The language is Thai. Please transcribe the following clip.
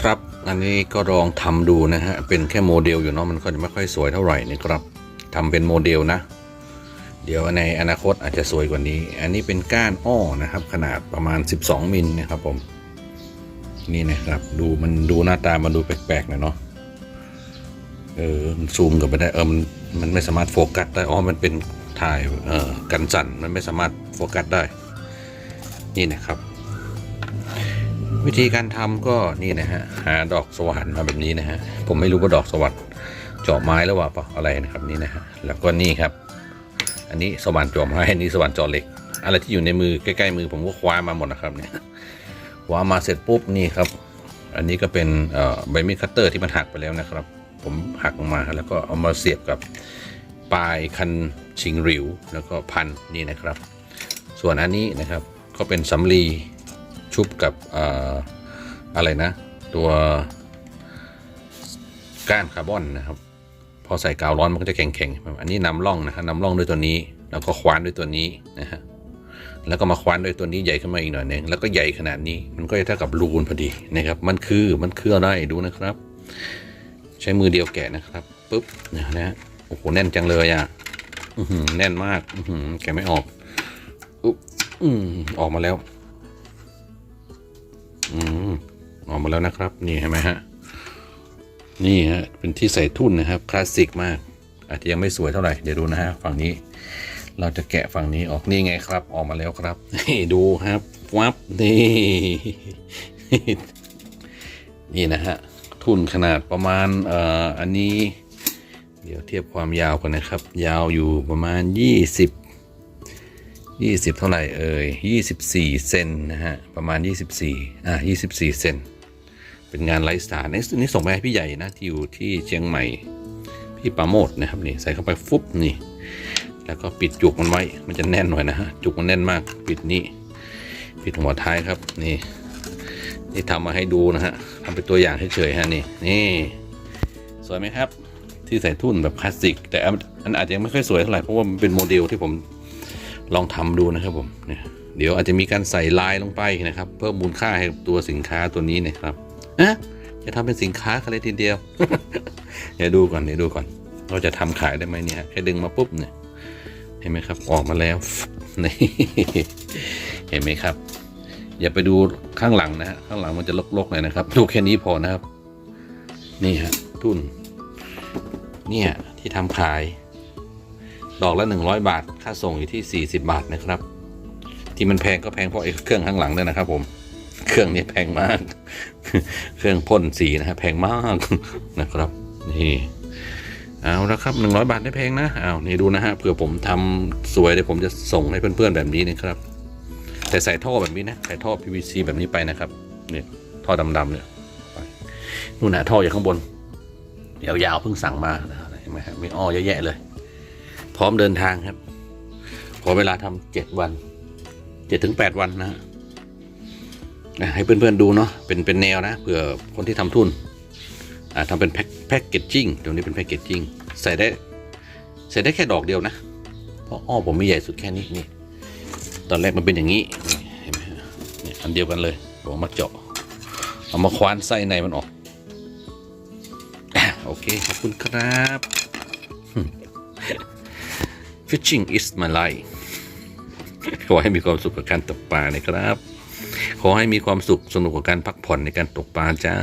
ครับ อันนี้ก็ลองทำดูนะฮะ เป็นแค่โมเดลอยู่เนาะ มันก็จะไม่ค่อยสวยเท่าไหร่นะครับทำเป็นโมเดลนะ เดี๋ยวในอนาคตอาจจะสวยกว่านี้ อันนี้เป็นก้านอ้อนะครับ ขนาดประมาณ 12 มิลนะครับผม นี่นะครับ ดูมันดูหน้าตามันดูแปลกๆหนะเนาะ เออ มันซูมกับไปได้ เออ มันมันไม่สามารถโฟกัสได้ อ๋อ มันเป็นถ่าย เอ่อกันสั่น มันไม่สามารถโฟกัสได้ นี่นะครับ วิธีการทำก็นี่นะฮะหาดอกสว่านมาแบบนี้นะฮะผมไม่รู้ว่าดอกสว่านเจาะไม้แล้วว่าปล่าอะไรนะครับนี่นะฮะแล้วก็นี่ครับ อันนี้สว่านจาะไม้อันนี้สว่านจาะเหล็ก อะไรที่อยู่ในมือใกล้ๆมือผมก็คว้ามาหมดนะครับเนี่ยคว้ามาเสร็จปุ๊บนี่ครับ อันนี้ก็เป็นใบมีดคัตเตอร์ที่มันหักไปแล้วนะครับ ผมหักออกมาแล้วก็เอามาเสียบกับปลายคันชิงริวแล้วก็พันนี่นะครับ ส่วนอันนี้นะครับก็เป็นสำลี ชุบกับออะไรนะ ตัวก้านคาร์บอนนะครับ พอใส่กาวร้อนมันก็จะแข็งๆอันนี้นำร่องนะครับนำร่องด้วยตัวนี้ แล้วก็คว้านด้วยตัวนี้นะฮะแล้วก็มาคว้านด้วยตัวนี้ใหญ่ขึ้นมาอีกหน่อยหนึงแล้วก็ใหญ่ขนาดนี้มันก็จะเท่ากับรูนพอดีนะครับ มันคือมันคืออะไรดูนะครับ ใช้มือเดียวแกะนะครับปุ๊บนะฮะโอ้โหแน่นจังเลยอะแน่นมากอืแกะไม่ออกอุ๊บออกมาแล้ว อืมออกมาแล้วนะครับ นี่เห็นไหมฮะ นี่ฮะ เป็นที่ใส่ทุ่นนะครับ คลาสสิกมาก อาจจะยังไม่สวยเท่าไหร่ เดี๋ยวดูนะฮะ ฝั่งนี้ เราจะแกะฝั่งนี้ออก นี่ไงครับ ออกมาแล้วครับ นี่ดูครับวับนี่ นี่นะฮะ ทุ่นขนาดประมาณ เอ่อ อันนี้ เดี๋ยวเทียบความยาวกันนะครับ ยาวอยู่ประมาณ 20 20 เท่าไหร่เอ่ย24 เซนนะฮะ ประมาณ 24 อะ 24 เซน เป็นงานไลฟ์สไตล์นี่นี่ส่งไปให้พี่ใหญ่นะ ที่อยู่ที่เชียงใหม่ พี่ปราโมดนะครับนี่ ใส่เข้าไปฟุบนี่ แล้วก็ปิดจุกมันไว้ มันจะแน่นหน่อยนะฮะ จุกมันแน่นมาก ปิดนี่ ปิดหัวท้ายครับ นี่ นี่ทำมาให้ดูนะฮะทำเป็นตัวอย่างเฉยๆฮะนี่ นี่ สวยไหมครับ ที่ใส่ทุ่นแบบคลาสสิก แต่อันอาจจะยังไม่ค่อยสวยเท่าไหร่ เพราะว่ามันเป็นโมเดลที่ผม ลองทำดูนะครับผมเนี่ยเดี๋ยวอาจจะมีการใส่ลายลงไปนะครับ เพิ่มมูลค่าให้กับตัวสินค้าตัวนี้นะครับอะจะทำเป็นสินค้ากันเลยทีเดียวเดี๋ยวดูก่อนเดี๋ยวดูก่อน เราจะทำขายได้ไหมเนี่ยแค่ดึงมาปุ๊บเนี่ย เห็นไหมครับ ออกมาแล้วนี่เห็นไหมครับ อย่าไปดูข้างหลังนะฮะข้างหลังมันจะลกๆหน่อยนะครับ ดูแค่นี้พอนะครับ นี่ฮะทุนเนี่ยที่ทำขาย ดอกละหนึ่งร้อยบาท ค่าส่งอยู่ที่สี่สิบาทนะครับ ที่มันแพงก็แพงเพราะไอ้เครื่องข้างหลังเนี่ยนะครับ ผม เครื่องนี้แพงมาก เครื่องพ่นสีนะฮะแพงมากนะครับ นี่เอาละครับหนึ่งร้อยบาทไม่แพงนะเอานี่ดูนะฮะเผื่อผมทำสวยเดี๋ยวผมจะส่งให้เพื่อนๆแบบนี้นะครับ แต่ใส่ท่อแบบนี้นะใส่ท่อ PVC แบบนี้ไปนะครับเนี่ยท่อดำๆเนี่ยไปนู่นนะท่ออยู่ข้างบนยาวๆเพิ่งสั่งมาเห็นไหมครับมีอ้อเยอะแยะเลย พร้อมเดินทางครับ ขอเวลาทำเจ็ดวันเจ็ดถึงแปดวันนะฮะให้เพื่อนๆดูเนาะเป็นเป็นแนวนะเผื่อคนที่ทำทุนทำเป็นแพ็คแพ็กเกจจิ้งตรงนี้เป็นแพ็กเกจจิ้งใส่ได้ใส่ได้แค่ดอกเดียวนะ เพราะอ้อผมมีใหญ่สุดแค่นี้นี่ตอนแรกมันเป็นอย่างนี้เห็นไหมนี่อันเดียวกันเลยผมเอามาเจาะเอามาคว้านไส้ในมันออกโอเคขอบคุณครับ Fishing is my life ขอให้มีความสุขกับการตกปลานะครับ ขอให้มีความสุขสนุกกับการพักผ่อนในการตกปลาจ้า